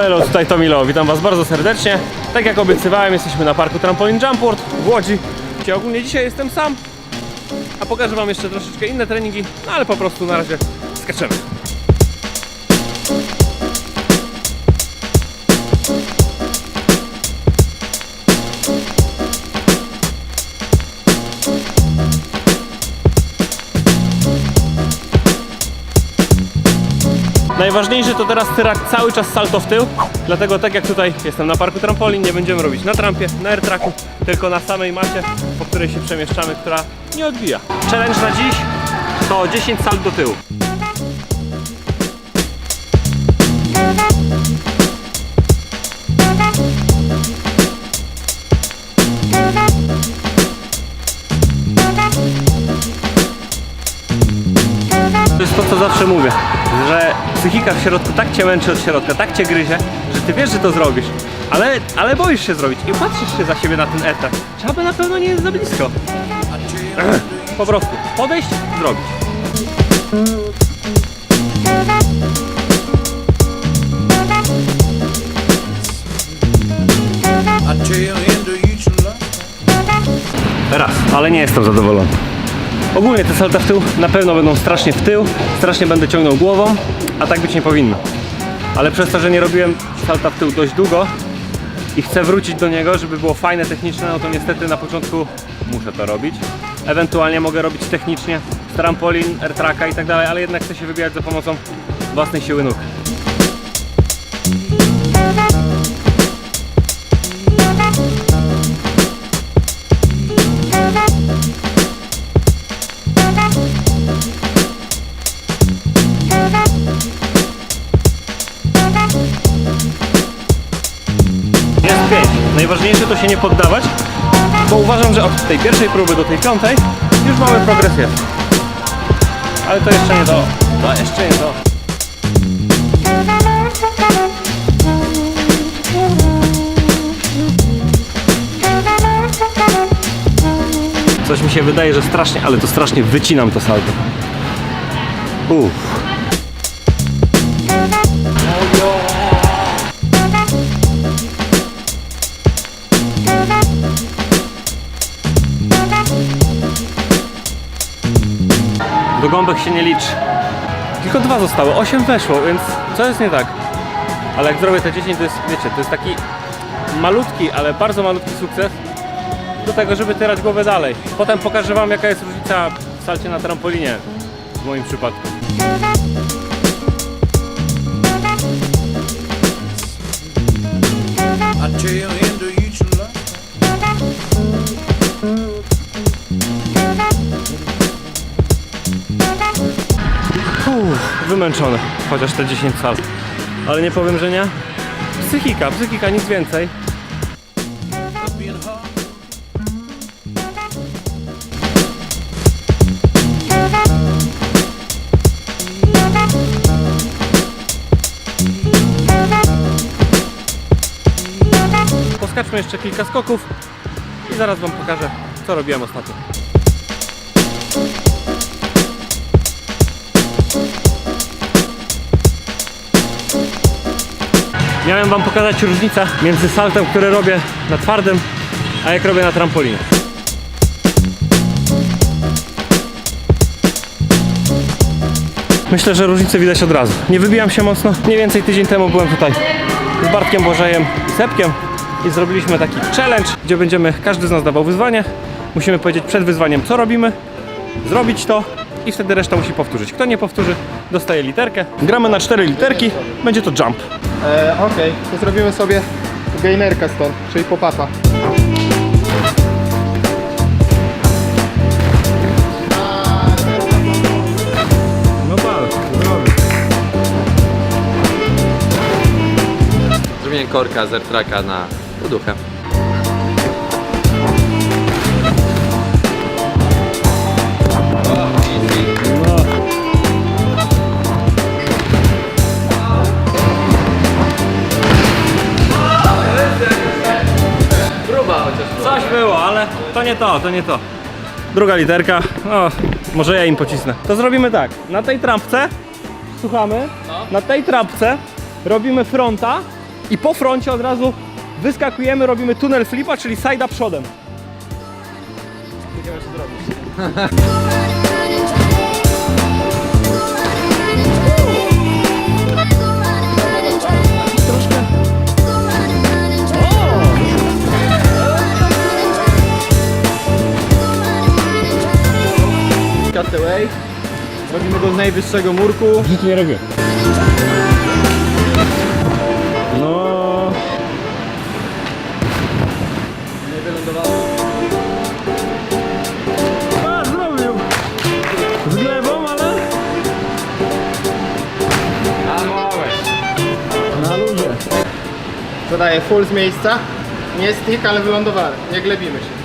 Elo, tutaj Tomilo, witam Was bardzo serdecznie. Tak jak obiecywałem, jesteśmy na parku Trampolin Jump World w Łodzi, gdzie ogólnie dzisiaj jestem sam, a pokażę Wam jeszcze troszeczkę inne treningi, no ale po prostu na razie skaczemy. Najważniejsze to teraz tyrak cały czas salto w tył, dlatego tak jak tutaj jestem na parku trampolin, nie będziemy robić na trampie, na airtracku, tylko na samej macie, po której się przemieszczamy, która nie odbija. Challenge na dziś to 10 salt do tyłu. To jest to, co zawsze mówię, że psychika w środku tak cię męczy od środka, tak cię gryzie, że ty wiesz, że to zrobisz, ale, ale boisz się zrobić i patrzysz się za siebie na ten etap. Czy aby na pewno nie jest za blisko. Po prostu podejść, zrobić. Raz, ale nie jestem zadowolony. Ogólnie te salta w tył na pewno będą strasznie w tył, strasznie będę ciągnął głową, a tak być nie powinno. Ale przez to, że nie robiłem salta w tył dość długo i chcę wrócić do niego, żeby było fajne techniczne, no to niestety na początku muszę to robić. Ewentualnie mogę robić technicznie z trampolin, airtracka i tak dalej, ale jednak chcę się wybijać za pomocą własnej siły nóg. Pięć. Najważniejsze to się nie poddawać, bo uważam, że od tej pierwszej próby do tej piątej już mały progres jest. Ale to jeszcze nie to. To jeszcze nie to. Coś mi się wydaje, że strasznie, ale to strasznie wycinam to salto. Uff. Gąbek się nie liczy. Tylko dwa zostały, osiem weszło, więc co jest nie tak? Ale jak zrobię te 10, to jest, wiecie, to jest taki malutki, ale bardzo malutki sukces do tego, żeby tyrać głowę dalej. Potem pokażę Wam, jaka jest różnica w salcie na trampolinie w moim przypadku. I wymęczony, chociaż te 10 sal. Ale nie powiem, że nie. Psychika, psychika, nic więcej. Poskaczmy jeszcze kilka skoków i zaraz Wam pokażę, co robiłem ostatnio. Miałem Wam pokazać różnicę między saltem, który robię na twardym, a jak robię na trampolinie. Myślę, że różnicę widać od razu. Nie wybijam się mocno. Mniej więcej tydzień temu byłem tutaj z Bartkiem Bożejem i Sepkiem i zrobiliśmy taki challenge, gdzie będziemy, każdy z nas dawał wyzwanie. Musimy powiedzieć przed wyzwaniem, co robimy, zrobić to i wtedy reszta musi powtórzyć. Kto nie powtórzy, dostaje literkę. Gramy na cztery literki, będzie to jump. E, Okej, to zrobimy sobie gainerkę stąd, czyli popata. No tak, Zrobiłem korka z airtracka na poduchę. To nie to, to nie to. Druga literka, o, może ja im pocisnę. To zrobimy tak, na tej trampce, słuchamy, na tej trampce robimy fronta i po froncie od razu wyskakujemy, robimy tunel flipa, czyli side'a przodem. Ciekawe, co zrobisz. najwyższego murku. Życiu nie robię. No. Nie wylądowało. A, zrobił! Z glebą, ale... Na luzie. Zadaję full z miejsca. Nie stick, ale wylądowałem. Nie glebimy się.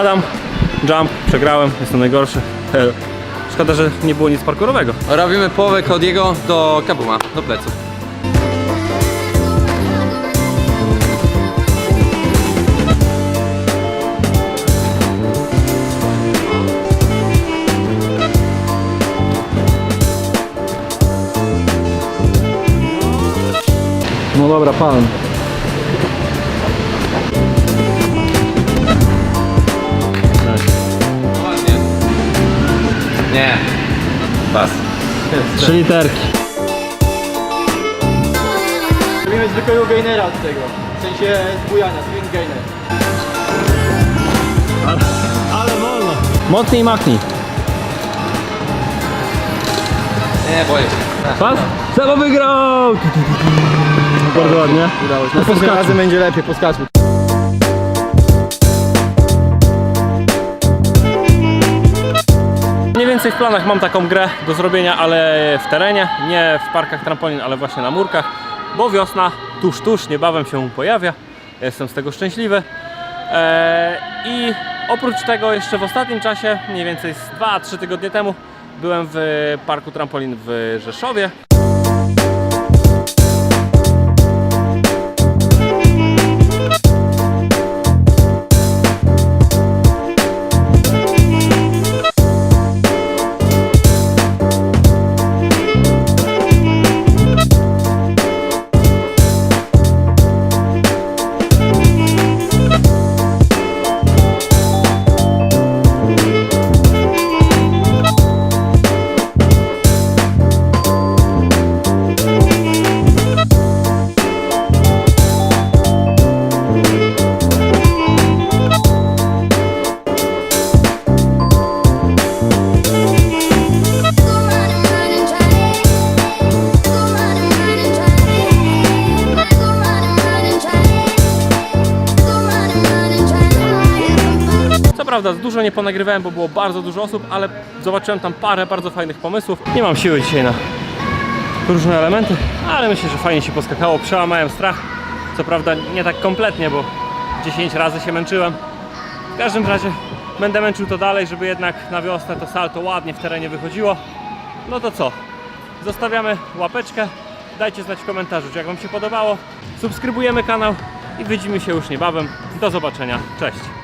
Odpadam, jump, przegrałem, jestem najgorszy. Hell. Szkoda, że nie było nic parkurowego. Robimy połowę Kodiego do kabuma, do pleców. No dobra, pan. Nie. Pas. Trzy literki. Robimy zwykłego gainera od tego. W sensie zbujania, swing gainer. Ale wolno. Mocniej machnij. Nie, boję się. Pas? Seba wygrał! Bardzo ładnie. Udało się. Następnym razem będzie lepiej, poskaczmy. Więcej w planach mam taką grę do zrobienia, ale w terenie, nie w parkach trampolin, ale właśnie na murkach, bo wiosna tuż, tuż, niebawem się pojawia. Ja Jestem z tego szczęśliwy. Eee, I oprócz tego jeszcze w ostatnim czasie, mniej więcej z 2-3 tygodnie temu, byłem w parku trampolin w Rzeszowie. Prawda dużo nie ponagrywałem, bo było bardzo dużo osób, ale zobaczyłem tam parę bardzo fajnych pomysłów. Nie mam siły dzisiaj na różne elementy, ale myślę, że fajnie się poskakało. Przełamałem strach. Co prawda nie tak kompletnie, bo 10 razy się męczyłem. W każdym razie będę męczył to dalej, żeby jednak na wiosnę to salto ładnie w terenie wychodziło. No to co? Zostawiamy łapeczkę. Dajcie znać w komentarzu, jak Wam się podobało. Subskrybujemy kanał i widzimy się już niebawem. Do zobaczenia. Cześć!